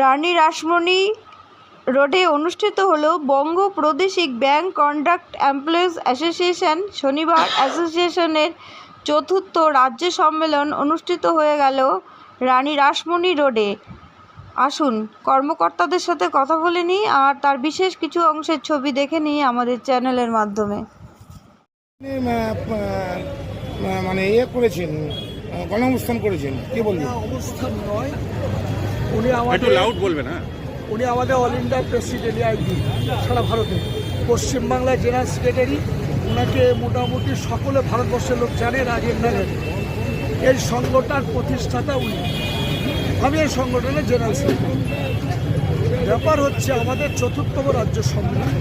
রানী রাসমণি রোডে অনুষ্ঠিত হল বঙ্গ প্রাদেশিক ব্যাংক কন্ডাক্ট এমপ্লয়েজ অ্যাসোসিয়েশন। শনিবার অ্যাসোসিয়েশনের চতুর্থ রাজ্য সম্মেলন অনুষ্ঠিত হয়ে গেল রানী রাসমণি রোডে। আসুন কর্মকর্তাদের সাথে কথা বলে নিই আর তার বিশেষ কিছু অংশের ছবি দেখে নিই আমাদের চ্যানেলের মাধ্যমে। মানে ইয়ে করেছেন আহ, গণঅবস্থান করেছেন কি বলবেন অবস্থান নয়। উনি আমাদের লাউড বলবেন হ্যাঁ। উনি আমাদের অল ইন্ডিয়া প্রেসিডেন্ট আইডি সারা ভারতে। পশ্চিমবাংলার জেনারেল সেক্রেটারি ওনাকে মোটামুটি সকলে ভারতবর্ষের লোক জানে রাজেন্দ্র গান্ধী এই সংগঠন প্রতিষ্ঠাতা উনি। আমি এই সংগঠনের জেনারেল সেক্রেটারি। ব্যাপার হচ্ছে আমাদের চতুর্থম রাজ্য সম্মেলন।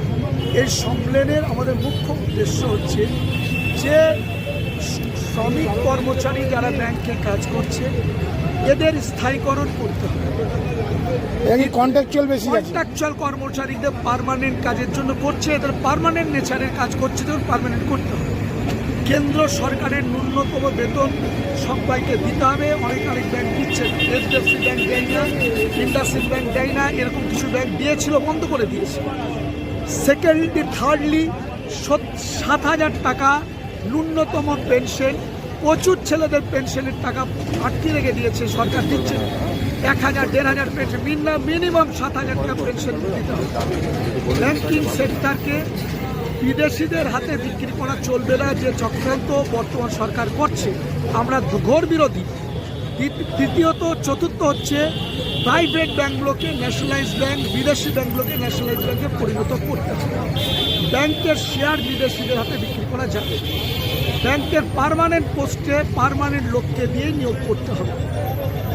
এই সম্মেলনের আমাদের মুখ্য উদ্দেশ্য হচ্ছে যে শ্রমিক কর্মচারী যারা ব্যাংকে কাজ করছে এদের স্থায়ীকরণ করতে হবে। কন্ট্রাকচুয়াল বেশি কন্ট্রাকচুয়াল কর্মচারীদের পার্মানেন্ট কাজের জন্য করছে এদের পার্মানেন্ট নেচারের কাজ করছে যেমন পার্মানেন্ট করতে হবে। কেন্দ্র সরকারের ন্যূনতম বেতন সবাইকে দিতে হবে অনেক অনেক ব্যাংক দিচ্ছে। এইচডিএফসি ব্যাংক দেয় না ইন্ডাসিন ব্যাংক দেয় না এরকম কিছু ব্যাংক দিয়েছিল বন্ধ করে দিয়েছে। সেকেন্ডলি থার্ডলি সাত হাজার টাকা ন্যূনতম পেনশন প্রচুর ছেলেদের পেনশনের টাকা আটকে রেখে দিয়েছে, সরকার দিচ্ছে। এক হাজার, দেড় হাজার পেনশন, মিনিমাম সাত হাজার টাকা পেনশন দিতে হবে। ব্যাংকিং সেক্টরকে বিদেশিদের হাতে বিক্রি করা চলবে না, যে চক্রান্ত বর্তমান সরকার করছে। আমরা ঘোর বিরোধী। তৃতীয়ত চতুর্থ হচ্ছে প্রাইভেট ব্যাংকগুলোকে ন্যাশনালাইজ ব্যাঙ্ক বিদেশি ব্যাঙ্কগুলোকে ন্যাশনালাইজ ব্যাঙ্কে পরিণত করতে ব্যাংকের শেয়ার বিদেশিদের হাতে বিক্রি করা যাবে। ব্যাংকের পার্মানেন্ট পোস্টে পার্মানেন্ট লোককে দিয়ে নিয়োগ করতে হবে।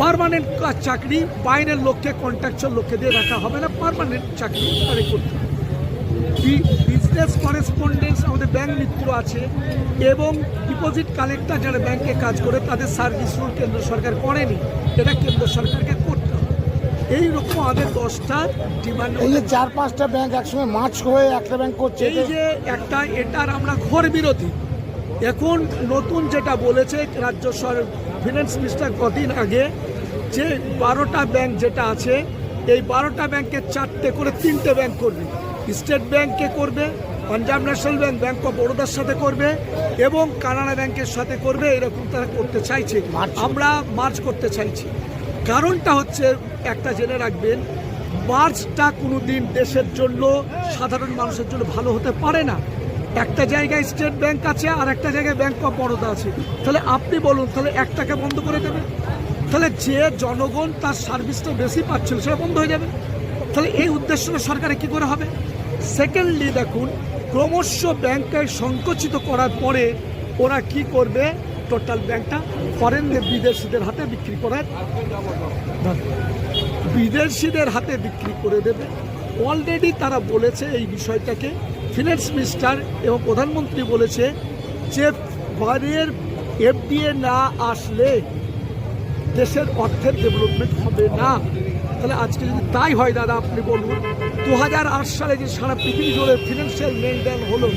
পার্মানেন্ট চাকরি বাইরের লোককে কন্ট্রাকচুয়াল লোককে দিয়ে রাখা হবে না পারমানেন্ট চাকরি তাদের করতে হবে। বিজনেস করেসপন্ডেন্স আমাদের ব্যাংক মিত্র আছে এবং ডিপোজিট কালেক্টর যারা ব্যাংকে কাজ করে তাদের সার্ভিস রুল কেন্দ্র সরকার করেনি এটা কেন্দ্র সরকারকে করতে হবে। এই রকম আমাদের দশটা ডিমান্ড এই যে চার পাঁচটা ব্যাংক একসঙ্গে মার্চ হয়ে একটা ব্যাংক করছে এই যে একটা এটার আমরা ঘোর বিরোধী। এখন নতুন যেটা বলেছে রাজ্য সর ফিনান্স মিনিস্টার কদিন আগে যে বারোটা ব্যাংক যেটা আছে এই বারোটা ব্যাংকে চারটে করে তিনটে ব্যাংক করবে। স্টেট ব্যাংকে করবে Punjab national bank bank of বরোদার সাথে করবে এবং কানাডা ব্যাংকের সাথে করবে এরকম তারা করতে চাইছে। আমরা মার্চ করতে চাইছি। কারণটা হচ্ছে একটা জেনে রাখবেন মার্চটা কোনো দিন দেশের জন্য সাধারণ মানুষের জন্য ভালো হতে পারে না। একটা জায়গায় স্টেট ব্যাংক আছে আর একটা জায়গায় ব্যাংক অফ বরোদা আছে। তাহলে আপনি বলুন, তাহলে একটাকে বন্ধ করে দেবে তাহলে যে জনগণ তার সার্ভিসটা বেশি পাচ্ছিল সেটা বন্ধ হয়ে যাবে। তাহলে এই উদ্দেশ্যটা সরকারে কি করে হবে? সেকেন্ডলি দেখুন, ক্রমশ ব্যাংকে সংকুচিত করার পরে ওরা কি করবে? টোটাল ব্যাংকটা ফরেন বিদেশিদের হাতে বিক্রি করার বিদেশিদের হাতে বিক্রি করে দেবে। অলরেডি তারা বলেছে এই বিষয়টাকে ফিনান্স মিনিস্টার এবং প্রধানমন্ত্রী বলেছে যে বাইরের এফডিএ না আসলে দেশের অর্থের ডেভেলপমেন্ট হবে না। তাহলে আজকে যদি তাই হয় দাদা, আপনি বলুন দু হাজার আট সালে যে সারা পৃথিবী জুড়ে ফিনান্সিয়াল মেলডাউন হলো,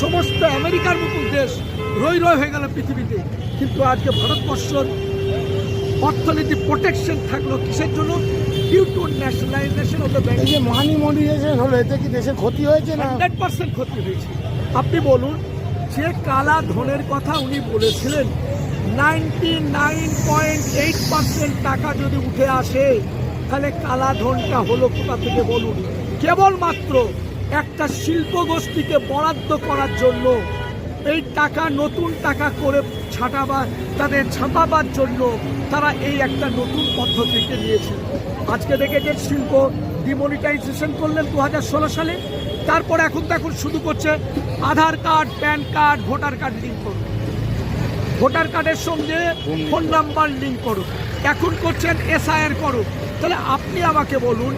সমস্ত আমেরিকার মতো দেশ রই রয় হয়ে গেল পৃথিবীতে। কিন্তু আজকে ভারতবর্ষর অর্থনীতি প্রোটেকশন থাকল কিসের জন্য? Due to nationalisation of the bank এই যে মানি মনিটাইজেশন হলো এতে কি দেশের ক্ষতি হয়েছে না? হান্ড্রেড পার্সেন্ট ক্ষতি হয়েছে। আপনি বলুন যে কালা ধনের কথা উনি বলেছিলেন ninety nine point eight percent টাকা যদি উঠে আসে তাহলে কালা ধনটা হলো কোথা থেকে বলুন? কেবলমাত্র একটা শিল্প গোষ্ঠীকে বরাদ্দ করার জন্য এই টাকা নতুন টাকা করে ছাটাবার, তাদের ছাপাবার জন্য তারা এই একটা নতুন পদ্ধতিকে নিয়েছে আজকে দেখে দেখেছেন শিল্প ডিমনিটাইজেশন করলেন দু হাজার ষোলো সালে। তারপর এখন তো এখন শুধু করছে Aadhaar card, PAN card, voter card link করুন। ভোটার কার্ডের সঙ্গে ফোন নাম্বার লিঙ্ক করুন। এখন করছেন এসআইআর করুন। তাহলে আপনি আমাকে বলুন,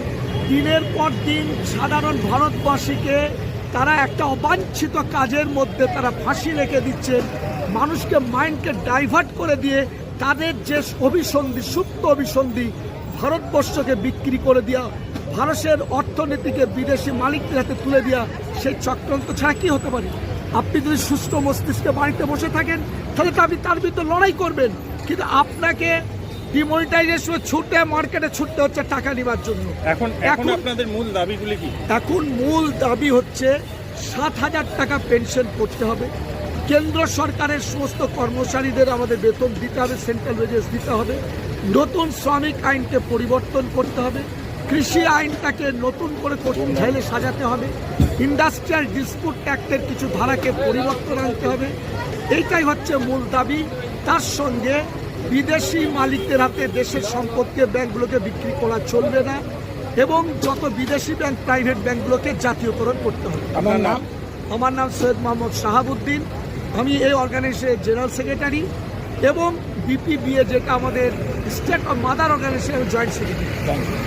দিনের পর দিন সাধারণ ভারতবাসীকে তারা একটা অবাঞ্ছিত কাজের মধ্যে তারা ফাঁসি রেখে দিচ্ছেন মানুষকে মাইন্ডকে ডাইভার্ট করে দিয়ে তাদের যে অভিসন্ধি সুপ্ত অভিসন্ধি ভারতবর্ষকে বিক্রি করে দেওয়া ভারতের অর্থনীতিকে বিদেশি মালিকদের হাতে তুলে দেওয়া সেই চক্রান্ত ছাড়া কি হতে পারে? আপনি যদি সুস্থ মস্তিষ্কে বাড়িতে বসে থাকেন তাহলে তো আপনি তার বিরুদ্ধে লড়াই করবেন। কিন্তু আপনাকে ডিমনিটাইজেশনে ছুটে মার্কেটে ছুটতে হচ্ছে টাকা নেবার জন্য। এখন এখন আপনাদের মূল দাবিগুলি কি? এখন মূল দাবি হচ্ছে সাত হাজার টাকা পেনশন করতে হবে। কেন্দ্র সরকারের সমস্ত কর্মচারীদের আমাদের বেতন দিতে হবে সেন্ট্রাল ওয়েজেস দিতে হবে। নতুন শ্রমিক আইনকে পরিবর্তন করতে হবে। কৃষি আইনটাকে নতুন করে কঠিন চাইলে সাজাতে হবে। ইন্ডাস্ট্রিয়াল ডিসপুট অ্যাক্টের কিছু ধারাকে পরিবর্তন আনতে হবে। এইটাই হচ্ছে মূল দাবি। তার সঙ্গে বিদেশি মালিকদের হাতে দেশের সম্পত্তি ব্যাংকগুলোকে বিক্রি করা চলবে না এবং যত বিদেশি ব্যাংক প্রাইভেট ব্যাংকগুলোকে জাতীয়করণ করতে হবে। আমার নাম? আমার নাম সৈয়দ মোহাম্মদ শাহাবুদ্দিন। আমি এই অর্গানাইজেশনের জেনারেল সেক্রেটারি এবং বিপিবিএ যেটা আমাদের স্টেট অফ মাদার অর্গানাইজেশনের জয়েন্ট সেক্রেটারি.